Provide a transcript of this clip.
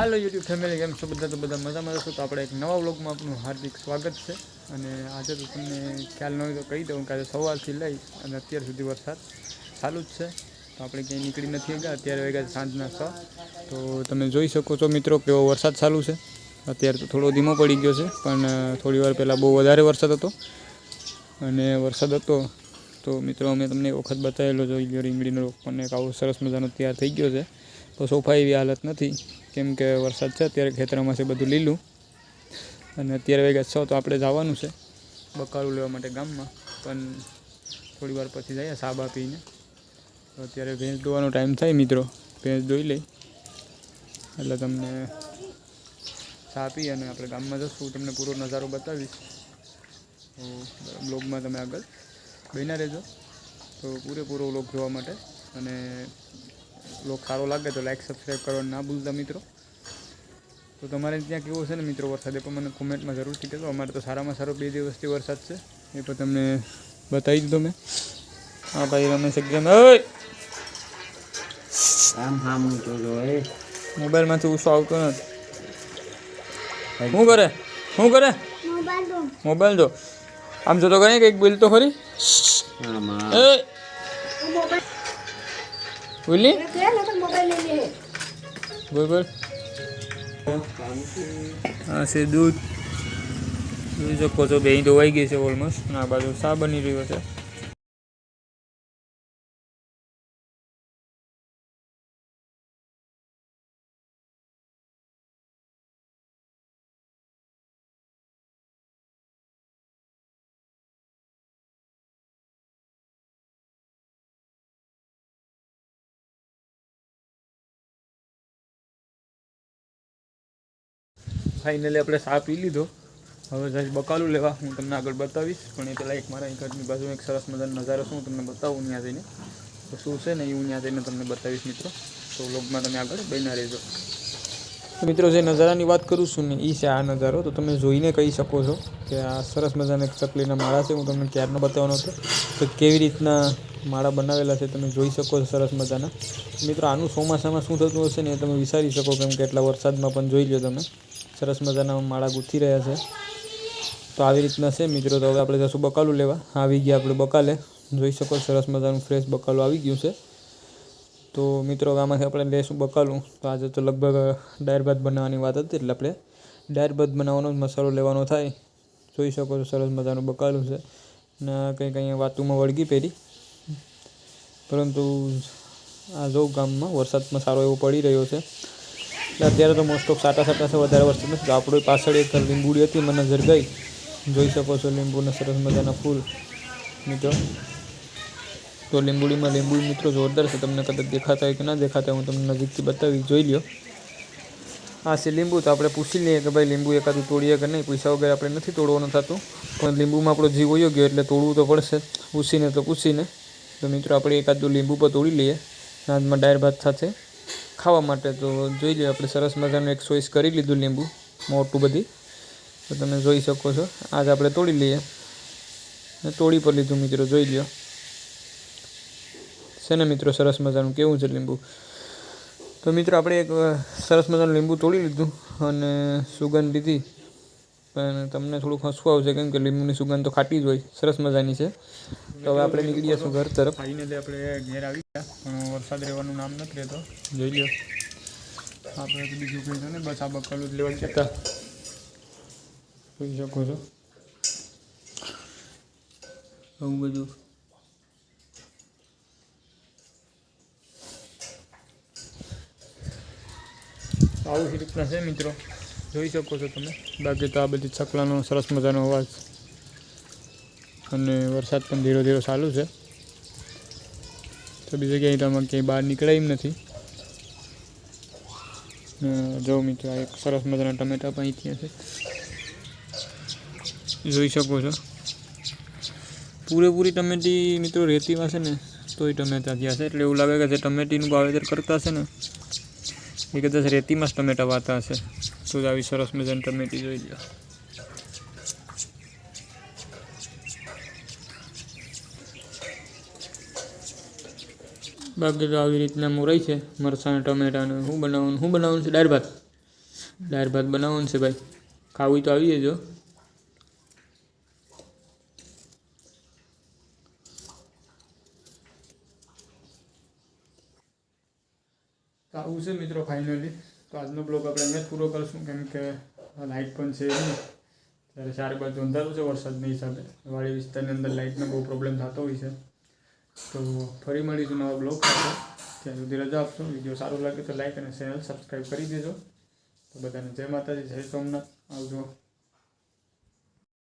હાલો YouTube family કેમ છો બધા? તો બધા મજામાં રહેશો? તો આપણે એક નવા વ્લોગમાં આપનું હાર્દિક સ્વાગત છે. અને આજે તો તમને ખ્યાલ ન હોય તો કહી દઉં કે આજે સવારથી લઈ અને અત્યાર સુધી વરસાદ ચાલુ જ છે. તો આપણે ક્યાંય નીકળી નથી ગયા. અત્યારે વાગ્યા સાંજના છ. તો તમે જોઈ શકો છો મિત્રો કેવો વરસાદ ચાલુ છે. અત્યારે તો થોડો ધીમો પડી ગયો છે, પણ થોડી વાર પહેલાં બહુ વધારે વરસાદ હતો. અને વરસાદ હતો તો મિત્રો અમે તમને એક વખત બતાવેલો જોઈ ગયો રીંગડીનો રોપ પણ એક આવો સરસ મજાનો તૈયાર થઈ ગયો છે. તો સોફા એવી હાલત નથી. કેમ કે વરસાદ છે, અત્યારે ખેતરમાં છે બધું લીલું. અને અત્યારે વાગ્યા છ તો આપણે જવાનું છે બકારું લેવા માટે ગામમાં. પણ થોડી વાર પછી જઈએ સાબા પીને. તો અત્યારે ભેંસ ધોવાનો ટાઈમ થાય મિત્રો. ભેંસ ધોઈ લઈ. એટલે તમને ચા પી અને આપણે ગામમાં જશું. તમને પૂરો નજારો બતાવીશ. તો બ્લોગમાં તમે આગળ બન્યા રહેજો. તો પૂરેપૂરો વ્લોગ જોવા માટે. અને વ્લોગ સારો લાગે તો લાઇક સબસ્ક્રાઈબ કરવાનું ના ભૂલતા મિત્રો. તો તમારે ત્યાં કેવો છે ને મિત્રો વરસાદ એ પણ મને કોમેન્ટમાં જરૂરથી કહેજો. અમારે તો સારામાં સારો બે દિવસથી વરસાદ છે. એ પણ તમને બતાવી દીધો મેં હા ભાઈ રમેશ એકદમ મોબાઈલમાંથી ઉસો આવતો નથી. શું કરે? શું કરે? મોબાઈલ જો આમ જોતો કરે કંઈક બોલ તો ખરી એ બોલી? બોલ બોલ. હા છે દૂધ. જોઈ શકો છો બે ધોવાઈ ગઈ છે ઓલમોસ્ટ આ બાજુ શા બની રહ્યો છે. ફાઇનલી આપણે ચા પી લીધો. હવે જઈશ બકાલું લેવા. હું તમને આગળ બતાવીશ. પણ એ પહેલાં એક મારા ઘરની બાજુ એક સરસ મજાનો નજારો શું તમને બતાવું ત્યાં જઈને. તો શું છે ને એ હું ત્યાં જઈને તમને બતાવીશ મિત્રો. તો વ્લોગમાં તમે આગળ બન્યા રહેજો. મિત્રો, જે નજારાની વાત કરું છું ને એ છે આ નજારો. તો તમે જોઈને કહી શકો છો કે આ સરસ મજાના એક ચકલીના માળા છે. હું તમને ક્યારનો બતાવવાનો હતો તો કેવી રીતના માળા બનાવેલા છે તમે જોઈ શકો છો સરસ મજાના. મિત્રો, આનું ચોમાસામાં શું થતું હશે ને એ તમે વિચારી શકો કેમ કે એટલા વરસાદમાં પણ જોઈ લો તમે. સરસ મજાના માળા ગૂંથી રહ્યા છે. તો આવી રીતના છે મિત્રો, તો હવે આપણે જશું બકાલું લેવા. આવી ગયા આપણે બકાલે. જોઈ શકો સરસ મજાનું ફ્રેશ બકાલું આવી ગયું છે. તો મિત્રો આમાંથી આપણે લેશું બકાલું. તો આજે તો લગભગ ડાયર ભાત બનાવવાની વાત હતી એટલે આપણે ડાયર ભાત બનાવવાનો મસાલો લેવાનો થાય. જોઈ શકો છો, સરસ મજાનું બકાલું છે. ને કંઈક અહીંયા વાતુમાં વળગી પહેરી. પરંતુ આ જો ગામમાં વરસાદમાં સારો એવો પડી રહ્યો છે. અત્યારે તો મોસ્ટ ઓફ સાટા સાટા છે, વધારે વરસાદ નથી. આપણે પાછળ એક લીંબુડી હતી, મને નજર ગઈ. જોઈ શકો છો લીંબુના સરસ મજાના ફૂલ. મિત્રો. તો લીંબુડીમાં લીંબુ મિત્રો જોરદાર છે, તમને કદાચ દેખાતા હોય કે ના દેખાતા હોય, હું તમને નજીકથી બતાવી જોઈ લ્યો. આ છે લીંબુ, તો આપણે પૂછી લઈએ કે ભાઈ લીંબુ એકાદું તોડીએ કે નહીં? પૈસા વગર આપણે નથી તોડવાનું થતું. પણ લીંબુમાં આપણો જીવ વયો ગયો એટલે તોડવું તો પડશે. પૂછીને તો પૂછીને. તો મિત્રો, આપણે એકાદું લીંબુ પર તોડી લઈએ. સાંજમાં ડાયર ભાત સાથે. ખાવા માટે, તો જોઈ લઈએ આપણે સરસ મજાનું એક ચોઈસ કરી લીધું લીંબુ, મોટું બધી. તો તમે જોઈ શકો છો. આજ આપણે તોડી લઈએ. ને તોડી પર લીધું, મિત્રો, જોઈ લો છે ને, મિત્રો, સરસ મજાનું, કેવું છે લીંબુ? તો મિત્રો, આપણે એક સરસ મજાનું લીંબુ તોડી લીધું અને સુગંધ લીધી. પણ તમને થોડુંક હસવું આવશે, કેમ કે લીંબુની સુગંધ તો ખાટી જ હોય. સરસ મજાની છે. તો હવે આપણે નીકળી જઈશું ઘર તરફ. ફાઇનલી આપણે ઘેર આવી ગયા. પણ વરસાદ રહેવાનું નામ નથી રહેતો જોઈ લો આપણે તો બીજું કંઈ ને બસ આ બકલું જ લેવા જતા. જોઈ શકો છો. આવું બધું. આવું રીતના છે મિત્રો. જોઈ શકો છો તમે. બાકી તો આ બધી ચકલાનો, સરસ મજાનો અવાજ. અને વરસાદ પણ ધીરો ધીરો ચાલુ છે. તો બીજે ક્યાંય તમે ક્યાંય બહાર નીકળાય એમ નથી. જો મિત્રો એક સરસ મજાના ટમેટા પણ અહીંયા છે. જોઈ શકો છો. પૂરેપૂરી ટમેટી મિત્રો રેતીમાં છે ને, તોય ટમેટા થયા છે. એટલે એવું લાગે કે જે ટમેટીનું વાવેતર કરતા હશે ને, એ કદાચ રેતીમાં જ ટમેટા વાતા હશે. તો જ આવી સરસ મજાની ટમેટી જોઈ લો બાકી તો આવી રીતના મોરાઈ છે. મરચાં ટમેટાને શું બનાવવાનું શું બનાવવાનું છે? દાળ ભાત. દાળ ભાત બનાવવાનું છે ભાઈ. ખાવું તો આવી જજો તો આવું છે મિત્રો ફાઇનલી તો આજનો બ્લોગ આપણે અહીંયા પૂરો કરશું. કેમ કે લાઇટ પણ છે ત્યારે ચારે બાજુ અંધારું છે, વરસાદના હિસાબે. વાડી વિસ્તારની અંદર લાઇટનો બહુ પ્રોબ્લેમ થતો હોય છે. તો ફરી મળીશું નવા બ્લોગ સાથે. ત્યાં સુધી રજા આપશો. વીડિયો સારો લાગે તો લાઇક અને ચેનલ સબસ્ક્રાઈબ કરી દેજો. તો બધાને જય માતાજી, જય સોમનાથ. આવજો.